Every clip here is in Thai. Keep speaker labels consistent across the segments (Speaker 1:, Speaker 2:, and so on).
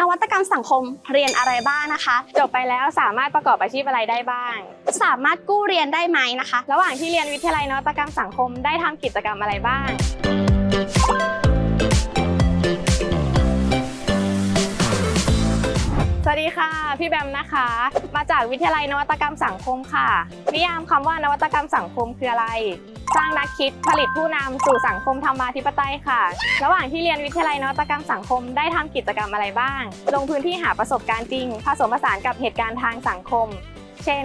Speaker 1: นวัตกรรมสังคมเรียนอะไรบ้างนะคะ
Speaker 2: จบไปแล้วสามารถประกอบอาชีพอะไรได้บ้าง
Speaker 1: สามารถกู้เรียนได้ไหมนะคะ
Speaker 2: ระหว่างที่เรียนวิทยาลัยนวัตกรรมสังคมได้ทำกิจกรรมอะไรบ้าง พี่แบมนะคะ มาจากวิทยาลัยนวัตกรรมสังคมค่ะ นิยามคำว่านวัตกรรมสังคมคืออะไร สร้างนักคิดผลิตผู้นำสู่สังคมธรรมาธิปไตยค่ะ ระหว่างที่เรียนวิทยาลัยนวัตกรรมสังคมได้ทำกิจกรรมอะไรบ้าง ลงพื้นที่หาประสบการณ์จริง ผสมผสานกับเหตุการณ์ทางสังคม เช่น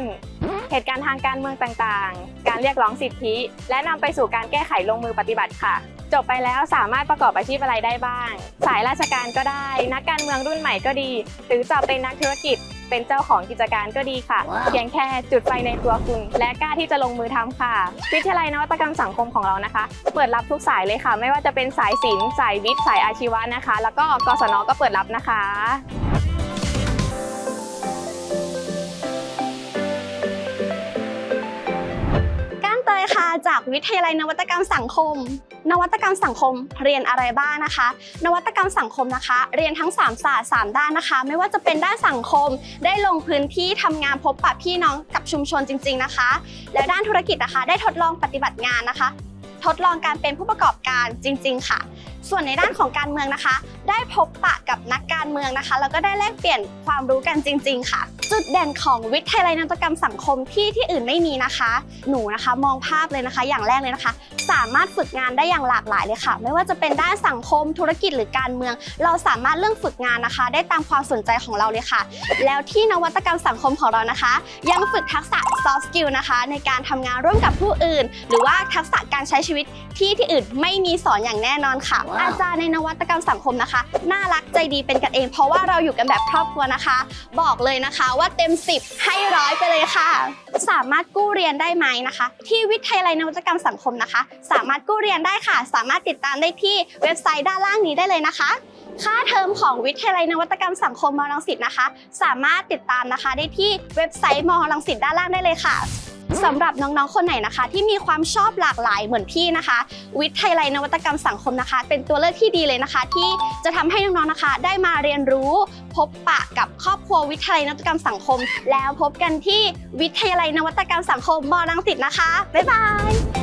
Speaker 2: เหตุการณ์ทางการเมืองต่างๆ การเรียกร้องสิทธิ และนำไปสู่การแก้ไขลงมือปฏิบัติค่ะ จบไปแล้วสามารถประกอบอาชีพอะไรได้บ้าง สายราชการก็ได้ นักการเมืองรุ่นใหม่ก็ดี หรือจะเป็นนักธุรกิจเป็นเจ้าของกิจการก็ดีค่ะ
Speaker 3: ว้าว
Speaker 2: เพียงแค่จุดไฟในตัวคุณ และกล้าที่จะลงมือทำค่ะ วิทยาลัยนวัตกรรมสังคมของเรานะคะ เปิดรับทุกสายเลยค่ะ ไม่ว่าจะเป็นสายศิลป์สายวิทย์สายอาชีวะนะคะ แล้วก็กศนก็เปิดรับนะคะ
Speaker 1: จากวิทยาลัยนวัตกรรมสังคม นวัตกรรมสังคม เรียนอะไรบ้างนะคะ นวัตกรรมสังคมนะคะ เรียนทั้ง 3 ศาสตร์ 3 ด้านนะคะ ไม่ว่าจะเป็นด้านสังคม ได้ลงพื้นที่ทำงานพบปะพี่น้องกับชุมชนจริง ๆนะคะ และด้านธุรกิจนะคะ ได้ทดลองปฏิบัติงานนะคะ ทดลองการเป็นผู้ประกอบการจริง ๆ ค่ะ ส่วนในด้านของการเมืองนะคะ ได้พบปะกับนักการเมืองนะคะ แล้วก็ได้แลกเปลี่ยนความรู้กันจริง ๆ ค่ะ จุดเด่นของวิทยาลัยนวัตกรรมสังคมที่ที่อื่นไม่มีนะคะ หนูนะคะมองภาพเลยนะคะ อย่างแรกเลยนะคะ สามารถฝึกงานได้อย่างหลากหลายเลยค่ะ ไม่ว่าจะเป็นด้านสังคมธุรกิจหรือการเมือง เราสามารถเลือกฝึกงานนะคะ ได้ตามความสนใจของเราเลยค่ะ แล้วที่นวัตกรรมสังคมของเรานะคะ ยังฝึกทักษะ soft skill นะคะ ในการทำงานร่วมกับผู้อื่น หรือว่าทักษะการใช้ชีวิตที่ที่อื่นไม่มีสอนอย่างแน่นอนค่ะอาจารย์ในนวัตกรรมสังคมนะคะ น่ารักใจดีเป็นกันเอง เพราะว่าเราอยู่กันแบบครอบครัวนะคะ บอกเลยนะคะว่าเต็ม 10 ให้ร้อยไปเลยค่ะ สามารถกู้เรียนได้ไหมนะคะ ที่วิทยาลัยนวัตกรรมสังคมนะคะ สามารถกู้เรียนได้ค่ะ สามารถติดตามได้ที่เว็บไซต์ด้านล่างนี้ได้เลยนะคะ ค่าเทอมของวิทยาลัยนวัตกรรมสังคมมอรังสิตนะคะ สามารถติดตามนะคะ ได้ที่เว็บไซต์มอรังสิตด้านล่างได้เลยค่ะสำหรับน้องๆ คนไหนนะคะ ที่มีความชอบหลากหลายเหมือนพี่นะคะ วิทยาลัยนวัตกรรมสังคมนะคะ เป็นตัวเลือกที่ดีเลยนะคะ ที่จะทำให้น้องๆนะคะ ได้มาเรียนรู้พบปะกับครอบครัววิทยาลัยนวัตกรรมสังคม แล้วพบกันที่วิทยาลัยนวัตกรรมสังคมมอรังสิตนะคะบ๊ายบาย